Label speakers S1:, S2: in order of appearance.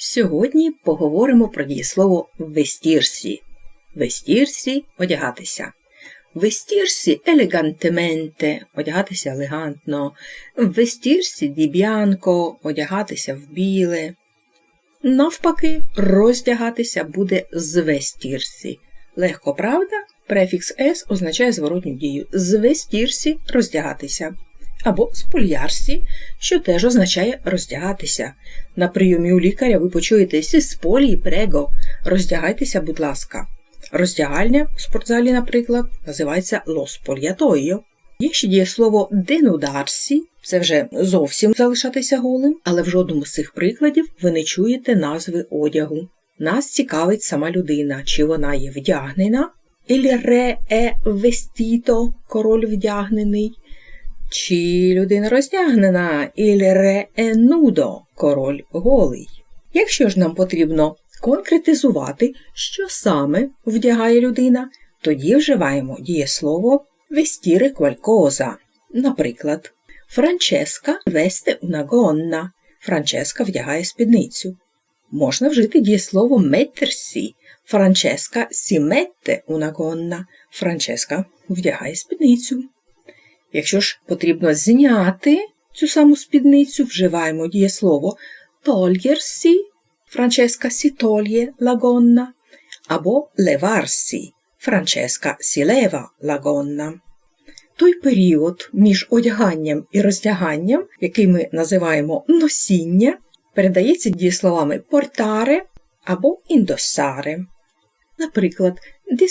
S1: Сьогодні поговоримо про дієслово вестірсі. Вестірсі одягатися. Вестірсі елегантементе одягатися елегантно. Вестірсі ді б'янко одягатися в біле. Навпаки, роздягатися буде звестірсі. Легко, правда? Префікс «с» означає зворотню дію. Звестірсі роздягатися. Або спольярсі, що теж означає роздягатися. На прийомі у лікаря ви почуєте «Сі сполі прего. Роздягайтеся, будь ласка. Роздягальня в спортзалі, наприклад, називається «lo spogliatoio». Є ще дієслово денударсі, це вже зовсім залишатися голим, але в жодному з цих прикладів ви не чуєте назви одягу. Нас цікавить сама людина, чи вона є вдягнена, «Il re è vestito» – король вдягнений, чи людина роздягнена, «Il re è nudo» – король голий. Якщо ж нам потрібно конкретизувати, що саме вдягає людина, тоді вживаємо дієслово vestire qualcosa. Наприклад, Франческа una gonna. Франческа вдягає спідницю. Можна вжити дієслово mettersi. Франческа una gonna. Франческа вдягає спідницю. Якщо ж потрібно зняти цю саму спідницю, вживаємо дієслово togliersi. Франческа toglie la gonna. Або levarsi. Франческа leva la gonna. Той період між одяганням і роздяганням, який ми називаємо носіння, передається дієсловами портаре або індосаре. Наприклад, solito